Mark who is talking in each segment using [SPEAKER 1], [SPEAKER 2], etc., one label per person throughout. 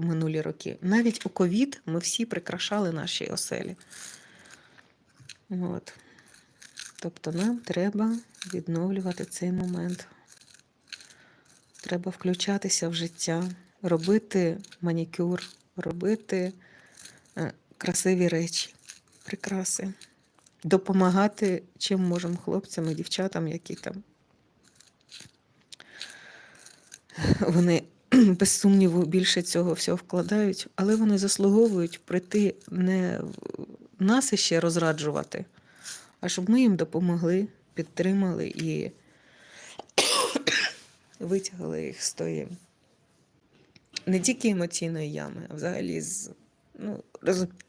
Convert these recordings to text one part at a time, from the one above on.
[SPEAKER 1] минулі роки. Навіть у ковід ми всі прикрашали наші оселі. От. Тобто нам треба відновлювати цей момент. Треба включатися в життя, робити манікюр, робити е, красиві речі, прикраси, допомагати чим можемо хлопцям і дівчатам, які там. Вони без сумніву більше цього всього вкладають, але вони заслуговують прийти не нас іще розраджувати, а щоб ми їм допомогли, підтримали і витягли їх з тої не тільки емоційної ями, а взагалі з ну, розумієте.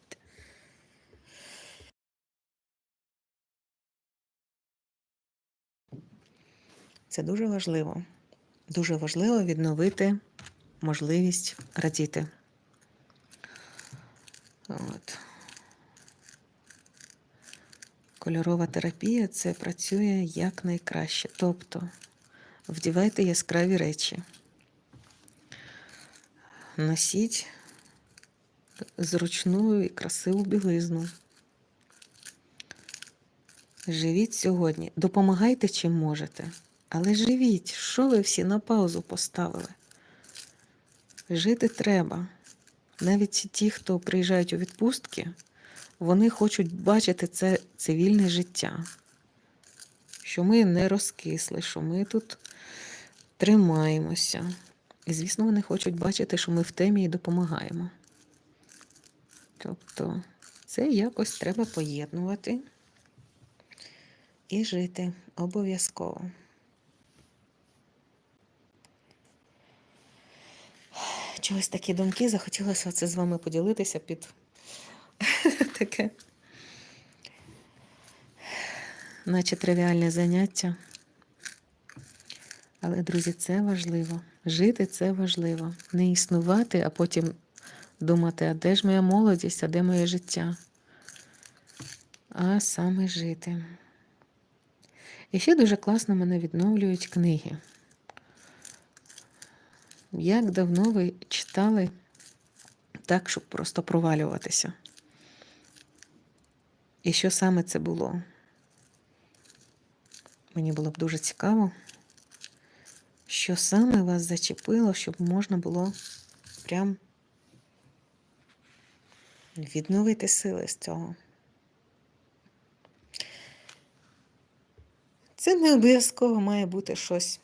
[SPEAKER 1] Це дуже важливо. Дуже важливо відновити можливість радіти. От. Кольорова терапія це працює якнайкраще. Тобто вдівайте яскраві речі, носіть зручну і красиву білизну. Живіть сьогодні, допомагайте чим можете, але живіть, що ви всі на паузу поставили? Жити треба. Навіть ті, хто приїжджають у відпустки, вони хочуть бачити це цивільне життя. Що ми не розкисли, що ми тут тримаємося. І, звісно, вони хочуть бачити, що ми в темі і допомагаємо. Тобто, це якось треба поєднувати і жити обов'язково. Чогось такі думки захотілося це з вами поділитися під таке, наче тривіальне заняття. Але, друзі, це важливо. Жити це важливо. Не існувати, а потім думати, а де ж моя молодість, а де моє життя? А саме жити. І ще дуже класно мене відновлюють книги. Як давно ви читали так, щоб просто провалюватися? І що саме це було? Мені було б дуже цікаво, що саме вас зачепило, щоб можна було прям відновити сили з цього. Це не обов'язково має бути щось.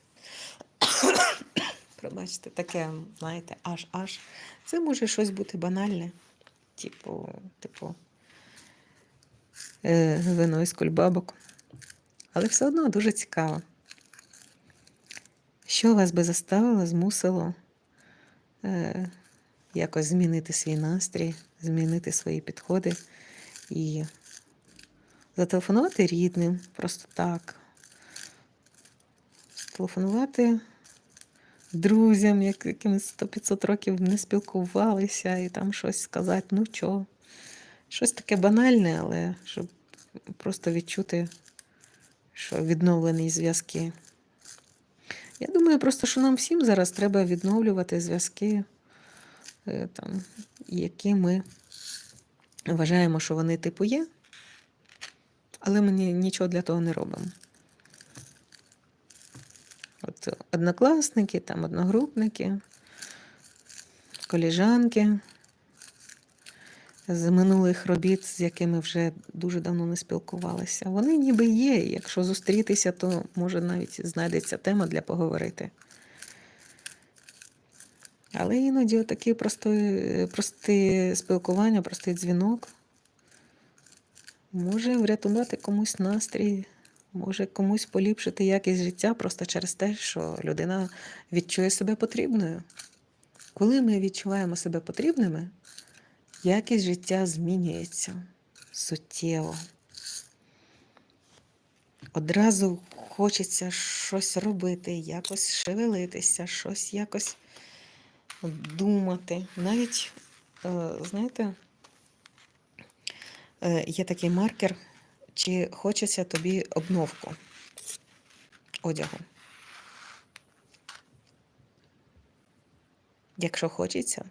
[SPEAKER 1] Пробачте, таке, знаєте, аж аж. Це може щось бути банальне, типу, типу е, вино із кульбабок. Але все одно дуже цікаво. Що вас би заставило, змусило е, якось змінити свій настрій, змінити свої підходи і зателефонувати рідним просто так. Телефонувати друзям, як- якими 100-500 років не спілкувалися, і там щось сказати, ну чого. Щось таке банальне, але щоб просто відчути, що відновлені зв'язки. Я думаю, просто, що нам всім зараз треба відновлювати зв'язки, е, там, які ми вважаємо, що вони типу є, але ми нічого для того не робимо. Однокласники, там одногрупники, коліжанки з минулих робіт, з якими вже дуже давно не спілкувалися. Вони ніби є. Якщо зустрітися, то може навіть знайдеться тема для поговорити. Але іноді просте, просте спілкування, простий дзвінок може врятувати комусь настрій, може комусь поліпшити якість життя просто через те, що людина відчує себе потрібною. Коли ми відчуваємо себе потрібними, якість життя змінюється суттєво. Одразу хочеться щось робити, якось шевелитися, щось якось думати. Навіть, е, знаєте, е, є такий маркер, чи хочеться тобі обновку одягу. Якщо хочеться,